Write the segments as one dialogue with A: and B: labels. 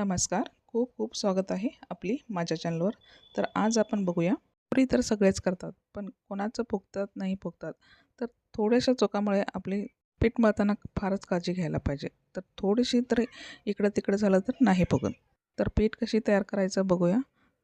A: नमस्कार. खूप खूप स्वागत आहे आपली माझ्या चॅनलवर तर आज आपण बघूया. पुरी तर सगळेच करतात पण कोणाचं फुगतात नाही फुगतात तर थोड्याशा चुकामुळे आपली पीठ मळताना फारच काळजी घ्यायला पाहिजे. तर थोडीशी तर इकडं तिकडं झालं तर नाही फुगत. तर पीठ कशी तयार करायचं बघूया.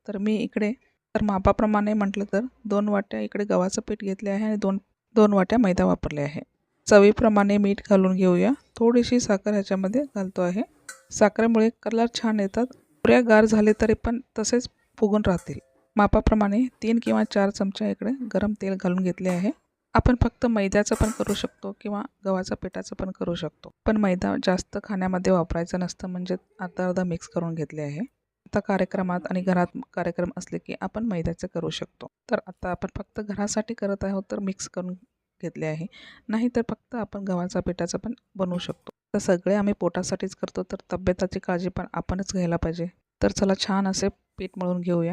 A: तर मी इकडे तर मापाप्रमाणे म्हटलं तर दोन वाट्या इकडे गव्हाचं पीठ घेतले आहे आणि दोन दोन वाट्या मैदा वापरले आहे. चवीप्रमाणे मीठ घालून घेऊया. थोडीशी साखर ह्याच्यामध्ये घालतो आहे. साखरेमुळे कलर छान येतात. पुऱ्या गार झाले तरी पण तसेच फुगून राहतील. मापाप्रमाणे तीन किंवा चार चमचा इकडे गरम तेल घालून घेतले आहे. आपण फक्त मैद्याचं पण करू शकतो किंवा गव्हाच्या पिठाचं पण करू शकतो. पण मैदा जास्त खाण्यामध्ये वापरायचं नसतं म्हणजे अर्धा अर्धा मिक्स करून घेतले आहे. आता कार्यक्रमात आणि घरात कार्यक्रम असले की आपण मैद्याचं करू शकतो. तर आता आपण फक्त घरासाठी करत आहोत तर मिक्स करून घेतले आहे. नाही तर फक्त आपण गव्हाचा पिठाचं पण बनवू शकतो. तर सगळे आम्ही पोटासाठीच करतो तर तब्येताची काळजी पण आपणच घ्यायला पाहिजे. तर चला छान असे पीठ मळून घेऊया.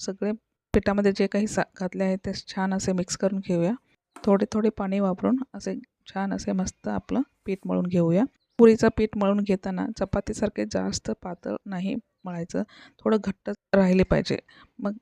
A: सगळे पिठामध्ये जे काही सा घातले आहे ते छान असे मिक्स करून घेऊया. थोडे थोडे पाणी वापरून असे छान असे मस्त आपलं पीठ मळून घेऊया. पुरीचं पीठ मळून घेताना चपातीसारखे जास्त पातळ नाही मळायचं. थोडं घट्ट राहिले पाहिजे. मग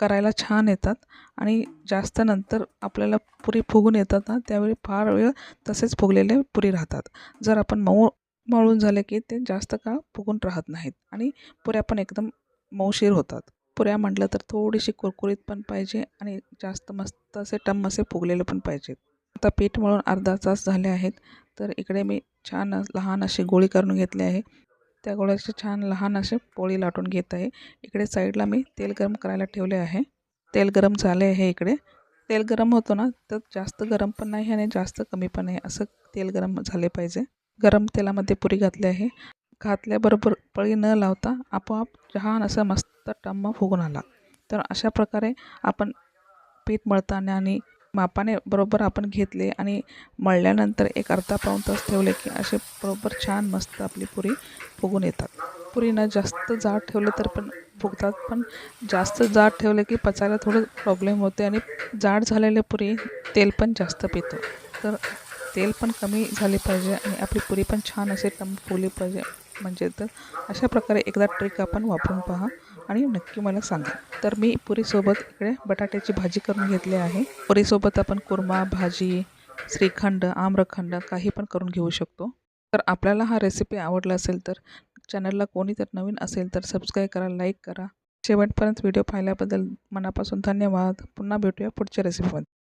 A: करायला छान येतात आणि जास्त नंतर आपल्याला पुरी फुगून येतात ना त्यावेळी फार वेळ तसेच फुगलेले पुरी राहतात. जर आपण मऊ मळून झाले की ते जास्त काळ फुगून राहत नाहीत आणि पुऱ्या पण एकदम मऊशीर होतात. पुऱ्या म्हटलं तर थोडीशी कुरकुरीत पण पाहिजे आणि जास्त मस्त असे टम असे फुगलेले पण पाहिजेत. आता पीठ मळून अर्धा तास झाले आहेत तर इकडे मी छान लहान अशी गोळी करून घेतली आहे. त्या गोळ्याचे छान लहान असे पोळी लाटून घेत आहे. इकडे साईडला मी तेल गरम करायला ठेवले आहे. तेल गरम झाले आहे इकडे. तेल गरम होतो ना तर जास्त गरम पण नाही आणि जास्त कमी पण नाही. असं तेल गरम झाले पाहिजे. गरम तेलामध्ये पुरी घातली आहे. घातल्याबरोबर पळी न लावता आपोआप छान असा मस्त टम्म फुगून आला. तर अशा प्रकारे आपण पीठ मळताना आणि मापाने बरोबर आपण घेतले आणि मळल्यानंतर एक अर्धा पाऊण तास ठेवले की असे बरोबर छान मस्त आपली पुरी फुगून येतात. पुरीनं जास्त जाड ठेवलं तर पण फुगतात पण जास्त जाड ठेवले की पचायला थोडं प्रॉब्लेम होते आणि जाड झालेले पुरी तेल पण जास्त पितो. तर तेल पण कमी झाले पाहिजे आणि आपली पुरी पण छान असे टम फुली पाहिजे. म्हणजे तर अशा प्रकारे एकदा ट्रिक आपण वापरून पहा आणि नक्की मला सांगा. तर मी पुरीसोबत इकडे बटाट्याची भाजी करून घेतली आहे. पुरीसोबत आपण कुर्मा भाजी श्रीखंड आम्रखंड काही पण करून घेऊ शकतो. तर आपल्याला हा रेसिपी आवडला असेल तर चॅनलला कोणी तर नवीन असेल तर सबस्क्राईब करा लाईक करा. शेवटपर्यंत व्हिडिओ पाहिल्याबद्दल मनापासून धन्यवाद. पुन्हा भेटूया पुढच्या रेसिपीमध्ये